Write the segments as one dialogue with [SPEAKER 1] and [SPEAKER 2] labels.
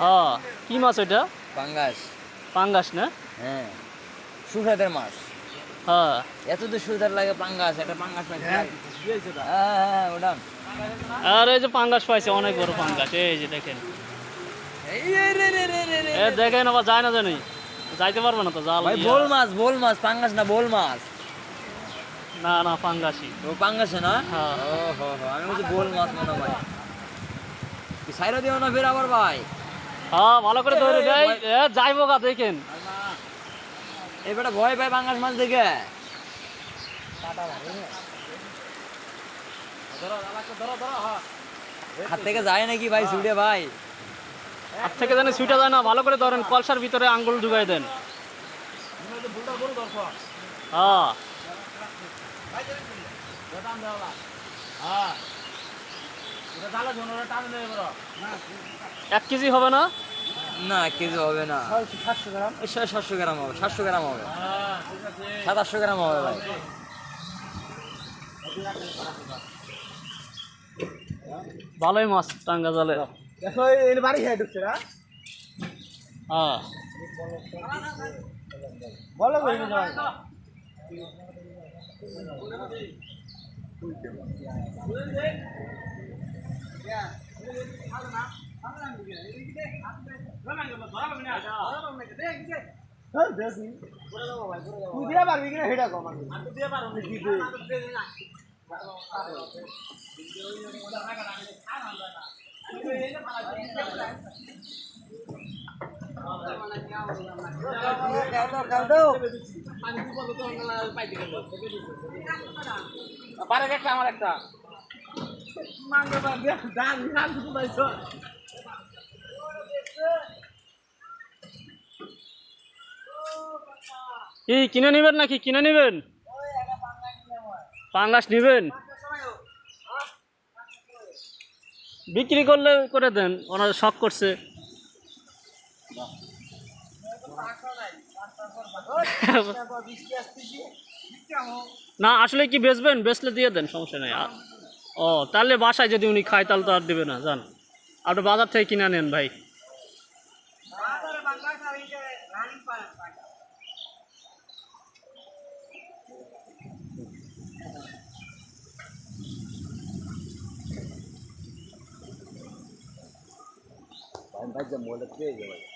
[SPEAKER 1] হ্যাঁ কি মাছ ওইটা?
[SPEAKER 2] পাঙ্গাস।
[SPEAKER 1] পাঙ্গাস না?
[SPEAKER 2] হ্যাঁ। সুস্বাদের মাছ।
[SPEAKER 1] হ্যাঁ।
[SPEAKER 2] এত তো সুস্বাদ লাগে পাঙ্গাস একটা পাঙ্গাস মাছ হ্যাঁ ওটা।
[SPEAKER 1] আর এই যে পাঙ্গাস পাইছে অনেক বড় পাঙ্গাস এই যে দেখেন। আবার যায় না জানি। যাইতে পারবে না তো জাল
[SPEAKER 2] ভাই। বোল মাছ বোল মাছ পাঙ্গাস না বোল মাছ।
[SPEAKER 1] না না পাঙ্গাসই
[SPEAKER 2] ও পাঙ্গাসে না?
[SPEAKER 1] হ্যাঁ।
[SPEAKER 2] ও হো হো আমি বলছি বোল মাছ মনে কি সাইরা দিও না ফের আবার ভাই?
[SPEAKER 1] হ্যাঁ ভালো করে ধরে দেয় এ যাইবো গা দেখেন।
[SPEAKER 2] এই বেটা ভয় পায় পাঙ্গাস মাছ দেখে। হাত থেকে যায় নাকি ভাই ছুটে ভাই?
[SPEAKER 1] হাত থেকে জানি ছুটে যায় না ভালো করে ধরেন কলসার ভিতরে আঙ্গুল ঢুকাই দেন। হ্যাঁ। এক কেজি হবে না?
[SPEAKER 2] না এক কেজি হবে না। ওই সাড়ে সাতশো গ্রাম হবে সাতশো গ্রাম হবে। সাত আটশো গ্রাম হবে ভাই।
[SPEAKER 1] ভালোই মাছ টাঙ্গা জালে। হ্যাঁ।
[SPEAKER 2] তুই দিয়ে পারবি কিনা সেটা কম আমি আমার একটা
[SPEAKER 1] কি, কিনে নেবেন নাকি? কিনে নেবেন? পাঙ্গাস নেবেন? বিক্রি করলে করে দেন, ওনার শখ করছে। না, আসলে কি বেচবেন? বেচলে দিয়ে দেন, সমস্যা নেই। ও, তাহলে বাসায় যদি উনি খায়, তাহলে তো আর দেবে না, জান। আপনি বাজার থেকে কিনে নেন ভাই। বৃষ্টি আসবে আকাশ একবার খারাপ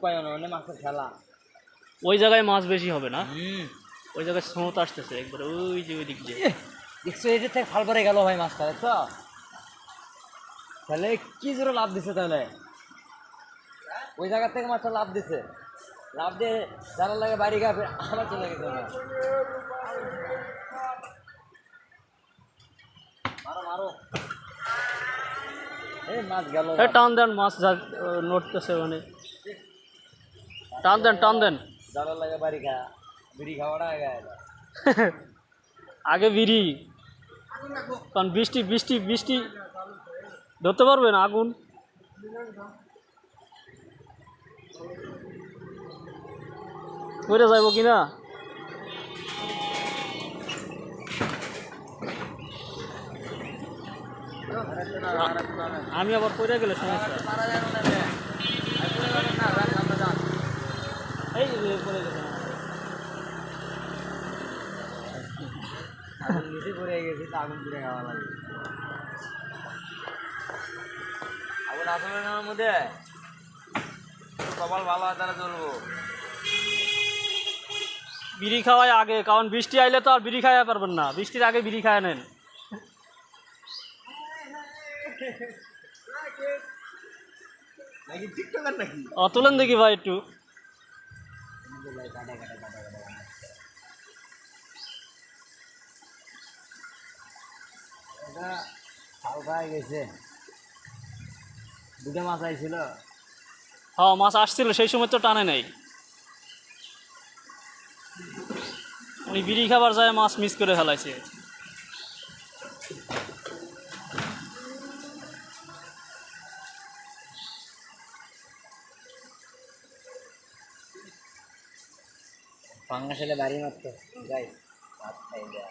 [SPEAKER 2] পায় না অনেক মাছের খেলা।
[SPEAKER 1] ওই জায়গায় মাছ বেশি হবে না?
[SPEAKER 2] হুম।
[SPEAKER 1] ওই জায়গায় স্রোত আসতেছে একবার ওই যে ওই দিক দিয়ে
[SPEAKER 2] দেখছ এটা থেকে ফাল করে গেল ভাই মাছটা দেখছ? তাহলে কি জোরে লাভ দিছে তাহলে? ওই জায়গা থেকে মাছটা লাভ দিছে। লাভ দিয়ে জানার লাগে বাড়ি গা আবার চলে গেছে মারো মারো। এই মাছ গেল।
[SPEAKER 1] টান দেন মাছ নড়তেছে মানে। টান দেন টান দেন।
[SPEAKER 2] জানার লাগে বাড়ি গা বিড়ি খাওয়াটা আগে আগে।
[SPEAKER 1] আগে বিড়ি। কারণ বৃষ্টি বৃষ্টি বৃষ্টি। ধরতে পারবেন, আগুন। পড়ে যাইব কি না? আমি আবার পড়ে গেলে সমস্যা। এই গেছে।
[SPEAKER 2] আগুন নিচে পড়ে গেছি আগুন পুড়ে খাওয়া লাগে
[SPEAKER 1] বিড়ি খাওয়াই আগে, কারণ বৃষ্টি আইলে তো আর বিড়ি খাওয়া পারবেন না। বৃষ্টির আগে বিড়ি খাওয়া নেন। ও তুলেন দেখি ভাই একটু।
[SPEAKER 2] গেছে। দুটো মাছ আইছিল?
[SPEAKER 1] হ্যাঁ মাছ আসছিল সেই সময় তো টানে নাই। উনি বিড়ি খাবার যায় মাছ মিস করে ফেলাইছে।
[SPEAKER 2] পাঙ্গা ছেলে বাড়ি মারতো। যাই ভাত খাই দেয়